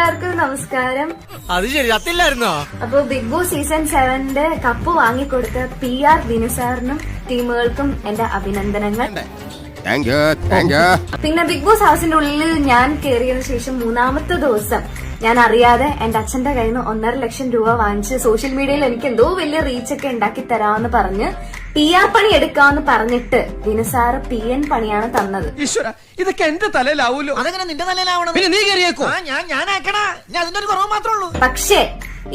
എല്ലാവർക്കും നമസ്കാരം. അത് ശരി അത്തില്ലായിരുന്നോ അപ്പൊ ബിഗ് ബോസ് സീസൺ സെവന്റെ കപ്പ് വാങ്ങിക്കൊടുത്ത പി ആർ ദിനസാറിനും ടീമുകൾക്കും എന്റെ അഭിനന്ദനങ്ങൾ. പിന്നെ ബിഗ് ബോസ് ഹൗസിന്റെ ഉള്ളിൽ ഞാൻ കയറിയതിനു ശേഷം മൂന്നാമത്തെ ദിവസം ഞാൻ അറിയാതെ എന്റെ അച്ഛന്റെ കയ്യിൽ നിന്ന് ഒന്നര ലക്ഷം രൂപ വാങ്ങിച്ച് സോഷ്യൽ മീഡിയയിൽ എനിക്ക് എന്തോ വലിയ റീച്ചൊക്കെ ഉണ്ടാക്കി തരാമെന്ന് പറഞ്ഞ് പി ആർ പണി എടുക്കാന്ന് പറഞ്ഞിട്ട് ദിനസാറ് പി എൻ പണിയാണ് തന്നത്. ഈശ്വര ഇതൊക്കെ എന്റെ തലയിലാവൂലോ? അതെങ്ങനെ നിന്റെ തലയിലാവണം. പിന്നെ നീ കയറിയേക്കോ? ആ ഞാൻ ആക്കണ ഞാൻ അതിന്റെ ഒരു കുറവ് മാത്രമേ ഉള്ളൂ. പക്ഷേ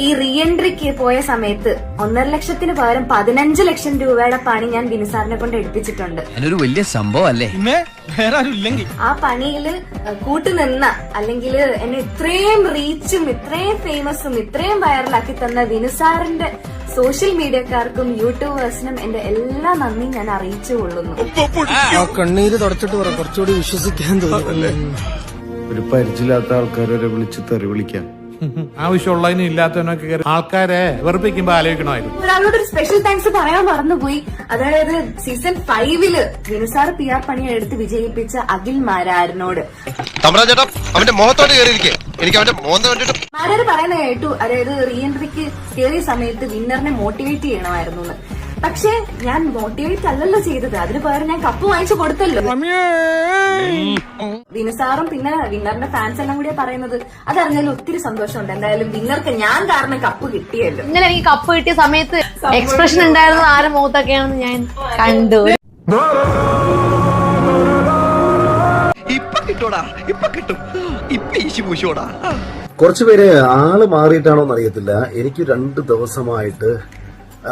ഈ റീഎൻട്രിക്ക് പോയ സമയത്ത് ഒന്നര ലക്ഷത്തിന് പകരം പതിനഞ്ച് ലക്ഷം രൂപയുടെ പണി ഞാൻ ബിനിസാറിനെ കൊണ്ട് എടുപ്പിച്ചിട്ടുണ്ട്. അതിനൊരു വലിയ സംഭവം അല്ലേ പിന്നെ വേറെ ആരും ഇല്ലെങ്കിൽ ആ പണിയിൽ കൂട്ടുനിന്ന അല്ലെങ്കിൽ എന്നെ ഇത്രയും റീച്ചും ഇത്രയും ഫേമസും ഇത്രയും വൈറലാക്കി തന്ന വിനുസാറിന്റെ സോഷ്യൽ മീഡിയക്കാർക്കും യൂട്യൂബേഴ്സിനും എന്റെ എല്ലാ നന്ദിയും ഞാൻ അറിയിച്ചു കൊള്ളുന്നു ആ കണ്ണീര് തുടച്ചിട്ട് കുറച്ചുകൂടി വിശ്വസിക്കാൻ തോന്നുന്നു. ഒരു പരിചയമില്ലാത്ത ആൾക്കാരെ വിളിച്ച് തെറി വിളിക്കാം. ആവശ്യമുള്ളതിനും ഇല്ലാത്തതിനൊക്കെ കയറി ആൾക്കാരെ വെറുപ്പിക്കുമ്പോ ആലോചിക്കണമായിരുന്നു. ഒരാളോട് ഒരു സ്പെഷ്യൽ താങ്ക്സ് പറയാൻ മറന്നുപോയി. അതായത് സീസൺ ഫൈവിൽ വിനുസാർ പി ആർ പണി എടുത്ത് വിജയിപ്പിച്ച അഖിൽ മാരാരനോട്. ചേട്ടാ അവന്റെ മുഖത്തോട്ട് കയറിയിരിക്കെ. എനിക്ക് അവന്റെ മോന്ത കണ്ടിട്ട് മാരാര് പറയുന്ന കേട്ടു. അതായത് റീ എൻട്രിക്ക് കയറിയ സമയത്ത് വിന്നറിനെ മോട്ടിവേറ്റ് ചെയ്യണമായിരുന്നു പക്ഷേ ഞാൻ മോട്ടിവേറ്റ് അല്ലല്ലോ ചെയ്തത്. അതിന് പകരം ഞാൻ കപ്പ് വാങ്ങിച്ചു കൊടുത്തല്ലോ. വിനുസാറും പിന്നെ വിന്നറിന്റെ ഫാൻസ് എല്ലാം കൂടിയാ പറയുന്നത്. അതറിഞ്ഞാലും ഒത്തിരി സന്തോഷമുണ്ട്. എന്തായാലും വിന്നർക്ക് ഞാൻ കാരണം കപ്പ് കിട്ടിയല്ലോ. ഇന്നലെ എനിക്ക് കപ്പ് കിട്ടിയ സമയത്ത് എക്സ്പ്രഷൻ ഉണ്ടായിരുന്നത് ആരും മുഖത്തൊക്കെയാണെന്ന് ഞാൻ കണ്ടു. ഇപ്പൊ കിട്ടൂടാ. ഇപ്പൊ കിട്ടും. ഇപ്പൊ ഈശി പൂശോടാ കുറച്ചുപേര് ആൾ മാറിയിട്ടാണോ അറിയത്തില്ല. എനിക്ക് രണ്ട് ദിവസമായിട്ട്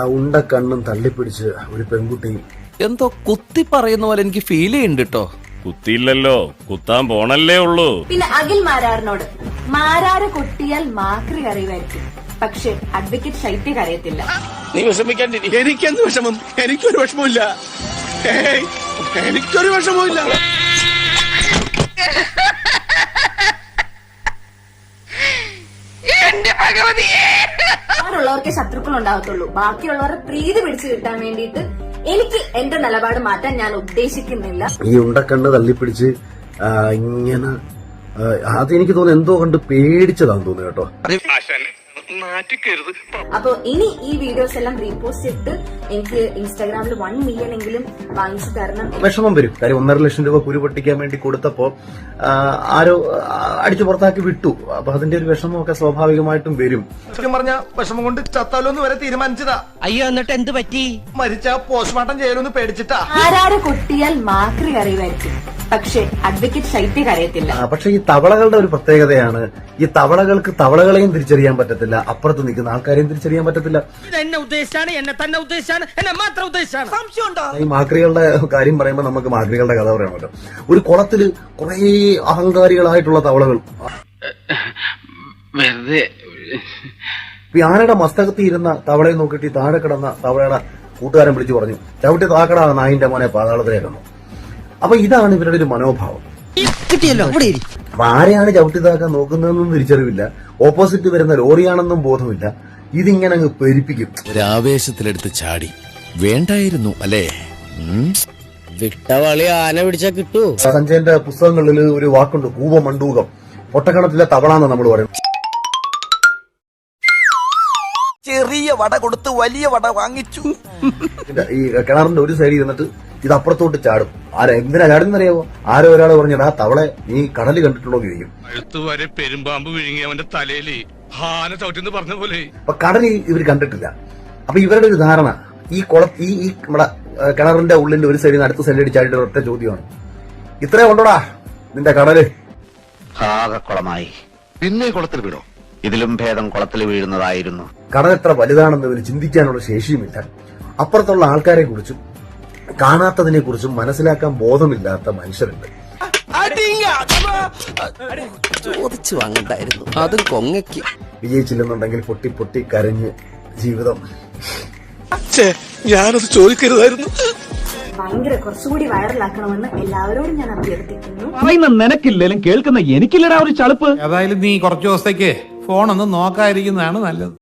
ഉണ്ട കണ്ണും തള്ളിപ്പിടിച്ച് ഒരു പെൺകുട്ടി. എന്തോ കുത്തി പറയുന്ന പോലെ എനിക്ക് ഫീൽ ചെയ്യുന്നുണ്ട് കേട്ടോ കുത്തിയില്ലല്ലോ. കുത്താൻ പോണല്ലേ ഉള്ളൂ. പിന്നെ അഖിൽ മാരാറിനോട് മാരാറ് കുട്ടിയാൽ മാക്രി കറിയുമായിരിക്കും. പക്ഷെ അഡ്വക്കേറ്റ് ശൈത്യ കറിയത്തില്ല. നീ വിഷമിക്കാണ്ടിരി. എനിക്കെന്ത് വിഷമം? എനിക്കൊരു വിഷമമില്ല എനിക്കൊരു വിഷമമില്ല ഉള്ളവർക്ക് ശത്രുക്കൾ ഉണ്ടാകത്തുള്ളൂ. ബാക്കിയുള്ളവരെ പ്രീതി പിടിച്ചു കിട്ടാൻ വേണ്ടിയിട്ട് എനിക്ക് എന്റെ നിലപാട് മാറ്റാൻ ഞാൻ ഉദ്ദേശിക്കുന്നില്ല. ഈ ഉണ്ടക്കണ്ണ് തള്ളിപ്പിടിച്ച് ആ, ഇങ്ങനെ ആ, അതെനിക്ക് തോന്നുന്നു എന്തോ കണ്ട് പേടിച്ചതാന്ന് തോന്നുന്നു കേട്ടോ. അപ്പൊ ഇനി ഈ വീഡിയോസ് എല്ലാം റീപോസ്റ്റ് ചെയ്തിട്ട് എനിക്ക് ഇൻസ്റ്റാഗ്രാമിൽ വൺ മില്യൺ എങ്കിലും വാങ്ങിച്ചു തരണം. വിഷമം വരും. കാര്യം ഒന്നര ലക്ഷം രൂപ കുരു പൊട്ടിക്കാൻ വേണ്ടി കൊടുത്തപ്പോ ആരോ അടിച്ചു പുറത്താക്കി വിട്ടു. അപ്പൊ അതിന്റെ ഒരു വിഷമമൊക്കെ സ്വാഭാവികമായിട്ടും വരും. സത്യം പറഞ്ഞ വിഷമം കൊണ്ട് ചത്താലോന്ന് വരെ തീരുമാനിച്ചതാ. അയ്യോ എന്നിട്ട് എന്ത് പറ്റി? മരിച്ച പോസ്റ്റ്മോർട്ടം ചെയ്യലൊന്ന് പേടിച്ചിട്ടാ. ആരാരെ കൊട്ടിയാൽ മാക്രി കറിയുമായിരിക്കും പക്ഷെ അഡ്വക്കേറ്റ് ശൈത്യ കരയത്തില്ല. പക്ഷെ ഈ തവളകളുടെ ഒരു പ്രത്യേകതയാണ് ഈ തവളകൾക്ക് തവളകളെയും തിരിച്ചറിയാൻ പറ്റത്തില്ല. അപ്പുറത്ത് നിൽക്കുന്ന ആൾക്കാരെയും തിരിച്ചറിയാൻ പറ്റത്തില്ല. എന്നെ ഉദ്ദേശിച്ചാണ് എന്നെ തന്നെ ഉദ്ദേശിച്ചാണ് എന്നെ മാത്രം ഉദ്ദേശിച്ചാണ്. സംശയം ഉണ്ടോ ഈ മാക്രികളുടെ കാര്യം പറയുമ്പോൾ നമുക്ക് മാക്രികളുടെ കഥ പറയാമല്ലോ ഒരു കുളത്തിൽ കുറെ അഹങ്കാരികളായിട്ടുള്ള തവളകൾ. വെറുതെ. ആനയുടെ മസ്തകത്തിൽ ഇരുന്ന തവളയെ നോക്കിയിട്ട് താഴെ കിടന്ന തവളയുടെ കൂട്ടുകാരൻ വിളിച്ചു പറഞ്ഞു ചവിട്ടി താക്കടാ നായിന്റെ മോനെ പാതാളത്തിലേക്കുന്നു അപ്പൊ ഇതാണ് ഇവരുടെ ഒരു മനോഭാവം. കിട്ടിയല്ലോ ഇവിടെ. അപ്പൊ ആരെയാണ് ചവിട്ടിതാക്കാൻ നോക്കുന്നതെന്നും തിരിച്ചറിവില്ല. ഓപ്പോസിറ്റ് വരുന്ന ലോറിയാണെന്നും ബോധമില്ല. ഇതിങ്ങനെ അങ്ങ് പെരിപ്പിക്കും. ഒരാവേശത്തിലെടുത്ത് ചാടി. വേണ്ടായിരുന്നു അല്ലേ? വിട്ടവളി ആന പിടിച്ചാ കിട്ടൂ. സഞ്ജയന്റെ പുസ്തകങ്ങളിൽ ഒരു വാക്കുണ്ട് കൂപമണ്ടൂകം പൊട്ടക്കണത്തിലെ തവളാന്ന് നമ്മൾ പറയും ചെറിയ വട കൊടുത്ത് വലിയ വട വാങ്ങിച്ചു. ഈ കിണറിന്റെ ഒരു സൈഡിൽ ഇരുന്നിട്ട് ഇത് അപ്പുറത്തോട്ട് ചാടും. ആരാ എന്തിനാ ചാടുന്നറിയാവോ? ആരോ ഒരാൾ പറഞ്ഞാൽ ആ തവളെ നീ കടൽ കണ്ടിട്ടുണ്ടോ എന്ന് ചോദിക്കും. അടുത്ത് വരെ പെരുമ്പാമ്പ് വിഴുങ്ങി അവന്റെ തലയിൽ ഹാന ചവിട്ടിന്ന് പറഞ്ഞ പോലെ. അപ്പൊ കടൽ ഇവർ കണ്ടിട്ടില്ല. അപ്പൊ ഇവരുടെ ഒരു ധാരണ ഈ കുള ഈ ഈ നമ്മുടെ കിണറിന്റെ ഉള്ളിന്റെ ഒരു സൈഡിൽ നിന്ന് അടുത്ത സൈഡിൽ ചാടിയിട്ട് ഒറ്റ ചോദ്യമാണ്. ഇത്രേ ഉണ്ടോടാ നിന്റെ കടൽ? കുളമായി. പിന്നെ കുളത്തിൽ വീണോ? ഇതിലും ഭേദം കുളത്തിൽ വീഴുന്നതായിരുന്നു. കടൽ എത്ര വലുതാണെന്ന് ഇവർ ചിന്തിക്കാനുള്ള ശേഷിയുമില്ല. അപ്പുറത്തുള്ള ആൾക്കാരെ കുറിച്ചും കാണാത്തതിനെ കുറിച്ചും മനസ്സിലാക്കാൻ ബോധമില്ലാത്ത മനുഷ്യരുണ്ട്. ചോദിച്ചു വാങ്ങണ്ടായിരുന്നു. അതും കൊങ്ങയ്ക്ക്. വിജയിച്ചില്ലെന്നുണ്ടെങ്കിൽ പൊട്ടി പൊട്ടി കരഞ്ഞ് ജീവിതം. ഞാനത് ചോദിക്കരുതായിരുന്നു. ഭയങ്കര കുറച്ചുകൂടി വൈറലാക്കണമെന്ന് എല്ലാവരോടും ഞാൻ അഭ്യർത്ഥിക്കുന്നു. പറയുന്ന നിനക്കില്ലേലും കേൾക്കുന്ന എനിക്കില്ലടാ ഒരു ചളുപ്പ്. ഏതായാലും നീ കുറച്ചു ദിവസത്തേക്ക് ഫോൺ ഒന്ന് നോക്കാതിരിക്കുന്നതാണ് നല്ലത്.